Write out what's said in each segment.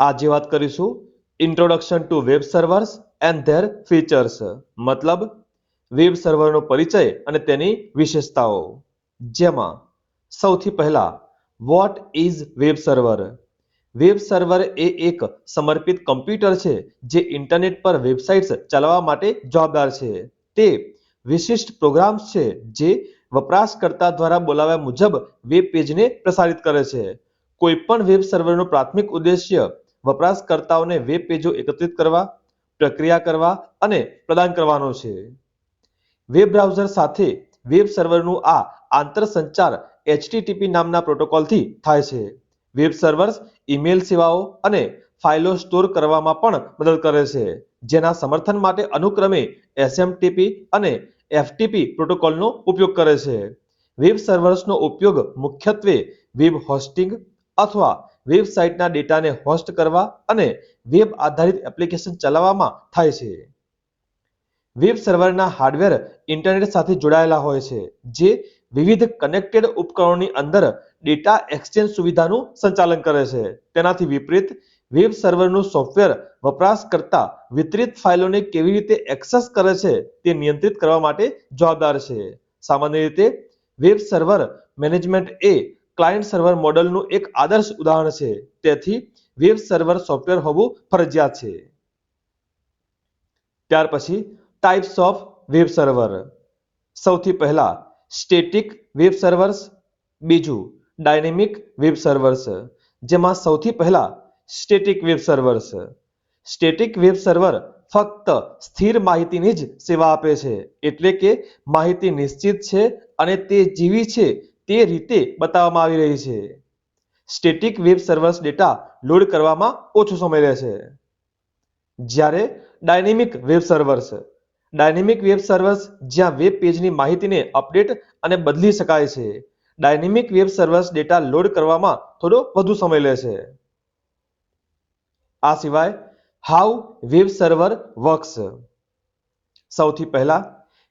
આજે વાત કરીશું introduction to web servers and their features મતલબ વેબ સર્વરનો પરિચય અને તેની વિશેષતાઓ. જેમાં સૌથી પહેલા what is web server web server એ એક સમર્પિત કમ્પ્યુટર છે જે ઇન્ટરનેટ પર વેબસાઇટ્સ ચલાવવા માટે જવાબદાર છે. તે વિશિષ્ટ પ્રોગ્રામ્સ છે જે વપરાશકર્તા દ્વારા બોલાવ્યા મુજબ વેબ પેજને પ્રસારિત કરે છે. કોઈપણ વેબ સર્વરનો પ્રાથમિક ઉદ્દેશ્ય વપરાશકર્તાઓને વેબ પેજો એકત્રિત કરવા, પ્રક્રિયા કરવા અને પ્રદાન કરવાનો છે. વેબ બ્રાઉઝર સાથે વેબ સર્વરનું આ આંતરસંચાર એચટીટીપી નામના પ્રોટોકોલથી થાય છે. વેબ સર્વર્સ, ઈમેલ સેવાઓ અને ફાઇલો સ્ટોર કરવામાં પણ મદદ કરે છે. જેના સમર્થન માટે અનુક્રમે એસએમટીપી અને એફટીપી પ્રોટોકોલનો ઉપયોગ કરે છે. વેબ સર્વર્સનો ઉપયોગ મુખ્યત્વે વેબ હોસ્ટિંગ અથવા વેબસાઇટના ડેટાને હોસ્ટ કરવા અને વેબ આધારિત એપ્લિકેશન ચલાવવામાં થાય છે. વેબ સર્વરના હાર્ડવેર ઇન્ટરનેટ સાથે જોડાયેલા હોય છે, જે વિવિધ કનેક્ટેડ ઉપકરણોની અંદર ડેટા એક્સચેન્જ સુવિધાનું સંચાલન કરે છે. તેનાથી વિપરીત, વેબ સર્વરનું સોફ્ટવેર વપરાશકર્તા વિતરિત ફાઇલોને કેવી રીતે એક્સેસ કરે છે તે નિયંત્રિત કરવા માટે જવાબદાર છે. સામાન્ય રીતે, વેબ સર્વર મેનેજમેન્ટ એ ક્લાયન્ટ સર્વર મોડલનું એક આદર્શ ઉદાહરણ છે. તેથી વેબ સર્વર સોફ્ટવેર હોવું ફરજિયાત છે. ત્યાર પછી ટાઈપ્સ ઓફ વેબ સર્વર સૌથી પહેલા સ્ટેટિક વેબ સર્વર્સ બીજું ડાયનેમિક વેબ સર્વર્સ જેમાં સૌથી પહેલા static web servers static web server ફક્ત સ્થિર માહિતીની જ સેવા આપે છે, એટલે કે માહિતી નિશ્ચિત છે અને તે જેવી છે તે રીતે બતાવવામાં આવી રહી છે. Static web servers data load કરવામાં ઓછો સમય લે છે જ્યારે dynamic web servers dynamic web servers જ્યાં વેબ પેજની માહિતીને અપડેટ અને બદલી શકાય છે dynamic web servers data load કરવામાં થોડો વધુ સમય લે છે આ સિવાય હાઉ વેબ સર્વર વર્ક્સ સૌથી પહેલા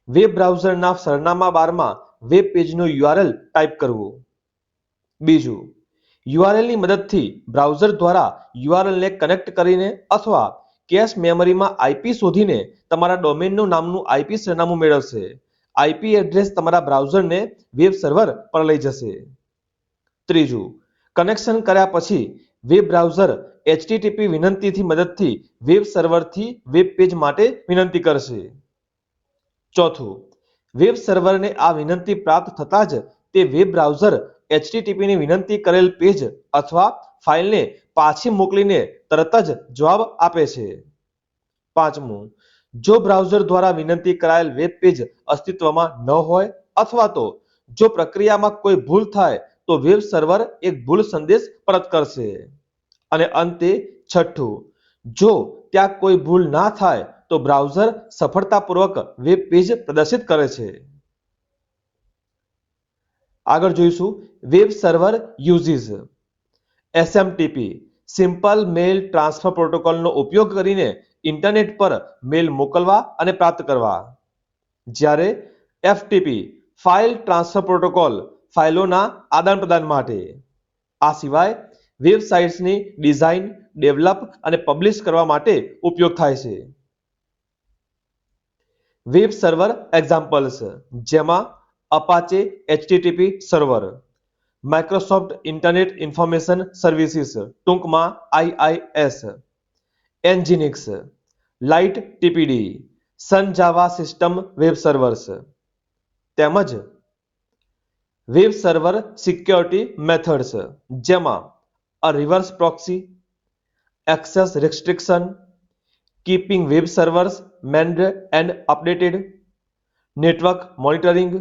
વેબ બ્રાઉઝરના સરનામા બારમાં વેબ પેજનું યુઆરએલ ટાઈપ કરવું. બીજું યુઆરએલની મદદથી બ્રાઉઝર દ્વારા યુઆરએલને કનેક્ટ કરીને અથવા કેશ મેમરીમાં આઈપી શોધીને તમારા ડોમેનનું નામનું આઈપી સરનામું મેળવશે. આઈપી એડ્રેસ તમારા બ્રાઉઝરને વેબ સર્વર પર લઈ જશે. ત્રીજું કનેક્શન કર્યા પછી વેબ બ્રાઉઝર એચટીટીપી વિનંતીથી મદદથી વેબ સર્વરથી વેબ પેજ માટે વિનંતી કરશે. ચોથું વેબ સર્વરને આ વિનંતી પ્રાપ્ત થતાં જ તે વેબ બ્રાઉઝર HTTP ની વિનંતી કરેલ પેજ અથવા ફાઇલને પાછી મોકલીને તરત જ જવાબ આપે છે. પાંચમું, જો બ્રાઉઝર દ્વારા વિનંતી કરાયેલ વેબ પેજ અસ્તિત્વમાં ન હોય અથવા તો જો પ્રક્રિયામાં કોઈ ભૂલ થાય તો વેબ સર્વર એક ભૂલ સંદેશ પરત કરશે. અને અંતે છઠ્ઠું, જો ત્યાં કોઈ ભૂલ ના થાય તો બ્રાઉઝર સફળતાપૂર્વક વેબ પેજ પ્રદર્શિત કરે છે. આગળ જોઈશું web server uses. SMTP, simple mail transfer પ્રોટોકોલનો ઉપયોગ કરીને ઇન્ટરનેટ પર મેલ મોકલવા અને પ્રાપ્ત કરવા. જ્યારે એફટીપી, ફાઇલ ટ્રાન્સફર પ્રોટોકોલ ફાઇલોના આદાન પ્રદાન માટે. આ સિવાય વેબસાઇટ્સની ડિઝાઇન, ડેવલપ અને પબ્લિશ કરવા માટે ઉપયોગ થાય છે. વેબ સર્વર એક્ઝામ્પલ્સ, જેમાં Apache HTTP server Microsoft Internet Information Services ટૂંકમાં IIS Nginx lighttpd Sun Java System web servers તેમજ વેબ સર્વર સિક્યોરિટી મેથડ્સ, જેમાં a reverse proxy access restriction keeping web servers mend and updated network monitoring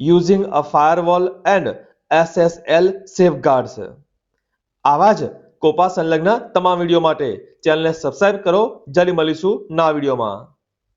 using a firewall and SSL safeguards આવા જ COPA સંલગ્ન તમામ video માટે. ચેનલને subscribe કરો. જલ્દી મળીશું ના વિડીયોમાં.